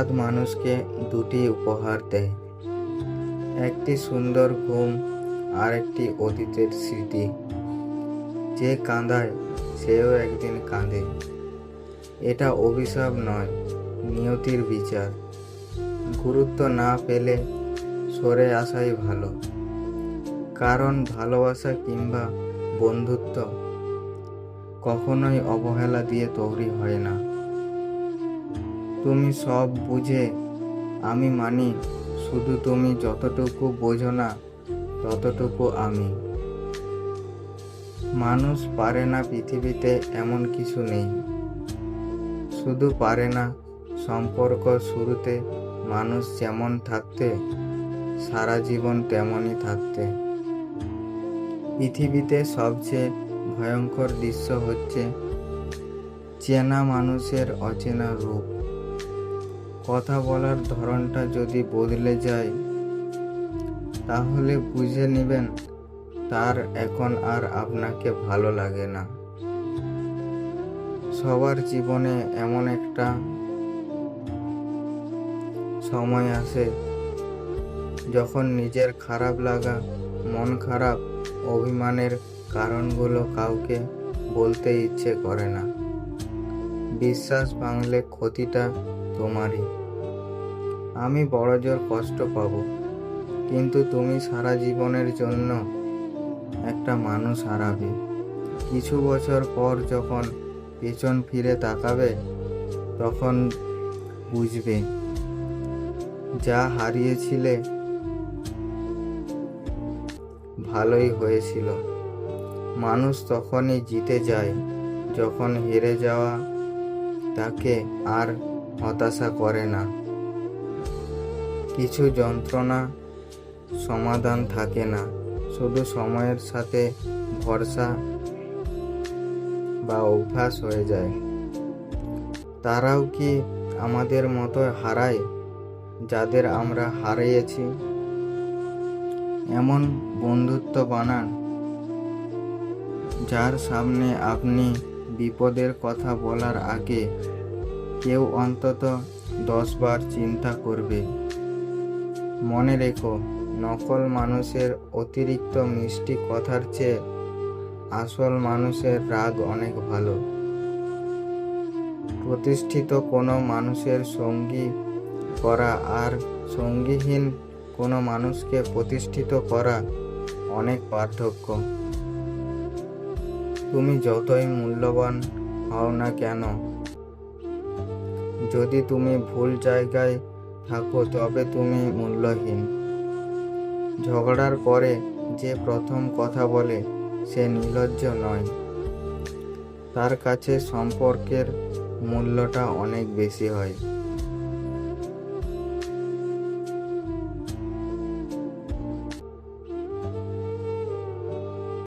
রাত মানুষকে দুটি উপহার দেয়। একটি সুন্দর ঘুম আর একটি অতীতের স্মৃতি। যে কাঁদায়, সেও একদিন কাঁদে। এটা অভিশাপ নয়, নিয়তির বিচার। গুরুত্ব না পেলে সরে আসাই ভালো। কারণ ভালোবাসা কিংবা বন্ধুত্ব কখনোই অবহেলা দিয়ে তৈরি হয় না। তুমি সব বুঝে, আমি মানি, শুধু তুমি যতটুকু বোঝো না, ততটুকু আমি। মানুষ পারে না পৃথিবীতে এমন কিছু নেই। শুধু পারে না, সম্পর্ক শুরুতে মানুষ যেমন থাকতে, সারা জীবন তেমনই থাকতে। পৃথিবীতে সবচেয়ে ভয়ঙ্কর দৃশ্য হচ্ছে, চেনা মানুষের অচেনা রূপ। কথা বলার ধরনটা যদি বদলে যায়, তাহলে বুঝে নেবেন তার এখন আর আপনাকে ভালো লাগে না। সবার জীবনে এমন একটা সময় আসে, যখন নিজের খারাপ লাগা, মন খারাপ, অভিমানের কারণগুলো কাউকে বলতে ইচ্ছে করে না। বিশ্বাস ভাঙলে ক্ষতিটা তোমারই। আমি বড় জোর কষ্ট পাবো, কিন্তু তুমি সারা জীবনের জন্য একটা মানুষ হারাবে। কিছু বছর পর যখন পেছন ফিরে তাকাবে, তখন বুঝবে, যা হারিয়েছিলে ভালোই হয়েছিল। মানুষ তখনই জিতে যায়, যখন হেরে যাওয়া তাকে আর হতাশা করে না। কিছু যন্ত্রণা, সমাধান থাকে না। শুধু সময়ের সাথে ভরসা বা অভ্যাস হয়ে যায়। তারাও কি আমাদের মতো হারায়, যাদের আমরা হারিয়েছি? এমন বন্ধুত্ব বানান, যার সামনে আপনি বিপদের কথা বলার আগে কেউ অন্তত দশবার চিন্তা করবে। মনে রেখো, নকল মানুষের অতিরিক্ত মিষ্টি কথার চেয়ে আসল মানুষের রাগ অনেক ভালো। প্রতিষ্ঠিত কোনো মানুষের সঙ্গী করা আর সঙ্গীহীন কোনো মানুষকে প্রতিষ্ঠিত করা অনেক পার্থক্য। তুমি যতই মূল্যবান হও না কেন, যদি তুমি ভুল জায়গায় থাকো তবে তুমি মূল্যহীন। ঝগড়ার পরে যে প্রথম কথা বলে সে নির্লজ্জ নয়। তার কাছে সম্পর্কের মূল্যটা অনেক বেশি হয়।